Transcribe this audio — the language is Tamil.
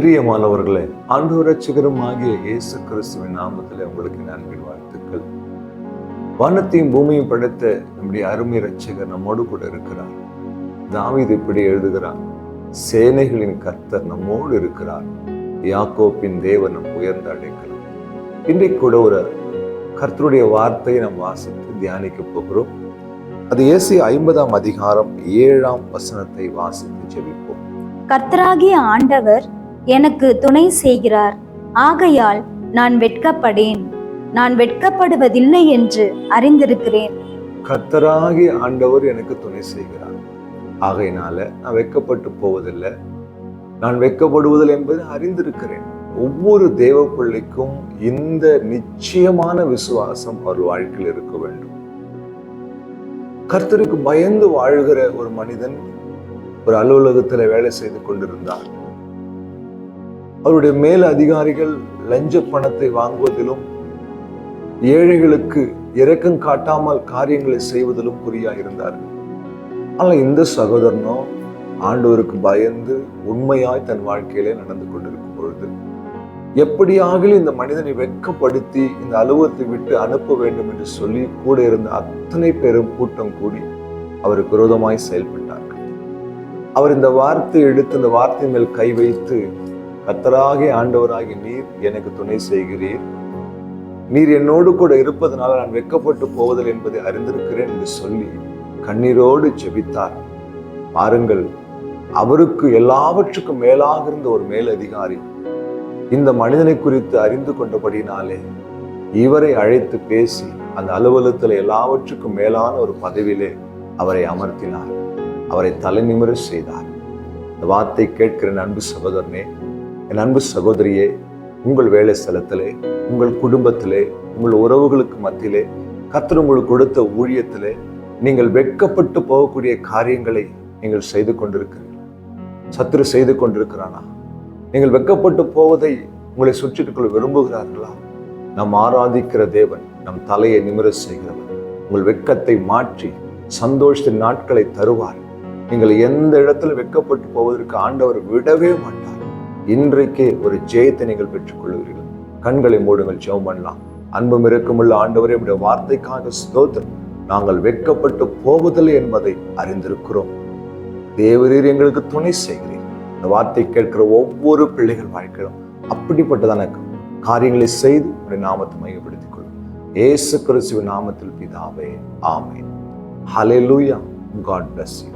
பிரியமானவர்களே ஆண்டவர் ஆகிய இயேசு கிறிஸ்துவின் நாமத்தில் உங்களுக்கு நன்பின் வாழ்த்துக்கள். வானத்தையும் பூமியும் படைத்த நம்முடைய அருமை ரட்சகர் நம்மோடு கூட இருக்கிறார். தாவீது இப்படி எழுதுகிறார் சேனைகளின் கர்த்தர் நம்மோடு இருக்கிறார். யாக்கோப்பின் தேவன் நம் உயர்ந்த அடைக்கலாம். இன்றைக்கு கூட ஒரு கர்த்தருடைய வார்த்தையை நாம் வாசித்து தியானிக்க போகிறோம். அது ஏசி ஐம்பதாம் அதிகாரம் ஏழாம் வசனத்தை வாசித்து ஜெபிப்போம். கர்த்தராகிய ஆண்டவர் எனக்கு துணை செய்கிறார். ஆகையால் நான் வெட்கப்படேன். நான் வெட்கப்படுவதில்லை என்று அறிந்திருக்கிறேன். கத்தராகி ஆண்டவர் எனக்கு துணை செய்கிறார். ஆகையினால நான் வெட்கப்பட்டு போவதில்லை. நான் வெட்கப்படுவதில்லை என்பதை அறிந்திருக்கிறேன். ஒவ்வொரு தேவ பிள்ளைக்கும் இந்த நிச்சயமான விசுவாசம் அவர் வாழ்க்கையில் இருக்க வேண்டும். கர்த்தருக்கு பயந்து வாழ்கிற ஒரு மனிதன் ஒரு அலுவலகத்தில் வேலை செய்து கொண்டிருந்தார் அவருடைய மேல் அதிகாரிகள் லஞ்ச பணத்தை வாங்குவதிலும் ஏழைகளுக்கு இரக்கம் காட்டாமல் காரியங்களை செய்வதிலும் குறியா இருந்தார் ஆனால் இந்த சகோதரனோ ஆண்டவருக்கு பயந்து உண்மையாய் தன் வாழ்க்கையிலே நடந்து கொண்டிருக்கும் பொழுது எப்படியாக இந்த மனிதனை வெட்கப்படுத்தி இந்த அலுவலத்தை விட்டு அனுப்ப வேண்டும் என்று சொல்லி கூட இருந்த அத்தனை பேரும் கூட்டம் கூடி அவருக்கு விரோதமாய் செயல்பட்டார்கள். அவர் இந்த வார்த்தை எடுத்து இந்த வார்த்தை மேல் கை வைத்து கத்தராகி ஆண்டவராகி நீர் எனக்கு துணை செய்கிறீர். நீர் என்னோடு கூட இருப்பதனால நான் வெக்கப்பட்டு போவதில் என்பதை அறிந்திருக்கிறேன் என்று சொல்லி கண்ணீரோடு ஜெபித்தார். பாருங்கள் அவருக்கு எல்லாவற்றுக்கும் மேலாக இருந்த ஒரு மேலதிகாரி இந்த மனிதனை குறித்து அறிந்து கொண்டபடினாலே இவரை அழைத்து பேசி அந்த அலுவலகத்தில் எல்லாவற்றுக்கும் மேலான ஒரு பதவியிலே அவரை அமர்த்தினார். அவரை தலைநிமிர செய்தார். இந்த வார்த்தை கேட்கிற அன்பு சகோதரனே என் அன்பு சகோதரியே உங்கள் வேலை ஸ்தலத்திலே உங்கள் குடும்பத்திலே உங்கள் உறவுகளுக்கு மத்தியிலே கர்த்தர் உங்களுக்கு கொடுத்த ஊழியத்திலே நீங்கள் வெட்கப்பட்டு போகக்கூடிய காரியங்களை நீங்கள் செய்து கொண்டிருக்கிறீர்கள். சத்துரு செய்து கொண்டிருக்கிறானா? நீங்கள் வெட்கப்பட்டு போவதை உங்களை சுற்றிட்டுக்குள் விரும்புகிறார்களா? நம் ஆராதிக்கிற தேவன் நம் தலையை நிமிர செய்கிறவர். உங்கள் வெட்கத்தை மாற்றி சந்தோஷத்தின் நாட்களை தருவார். நீங்கள் எந்த இடத்துல வெட்கப்பட்டு போவதற்கு ஆண்டவர் விடவே மாட்டார். இன்றைக்கே ஒரு ஜெயத்தை நீங்கள் பெற்றுக்கொள்கிறீர்கள். கண்களை மூடுங்கள் ஜெபம் பண்ணலாம். அன்பும் இருக்குமுள்ள ஆண்டவரே உடைய வார்த்தைக்காக ஸ்தோத்திரம். நாங்கள் வெட்கப்பட்டு போவதில்லை என்பதை அறிந்திருக்கிறோம். தேவரீர் எங்களுக்கு துணை செய்கிறீர். இந்த வார்த்தை கேட்கிற ஒவ்வொரு பிள்ளைகள் வாழ்க்கையிலும் அப்படிப்பட்டதான காரியங்களை செய்து உடைய நாமத்தை மையப்படுத்திக் கொள்ளும் ஏசு கிறிஸ்துவின் நாமத்தில் பிதாவே ஹலே லூயா காட் பிளஸ் யூ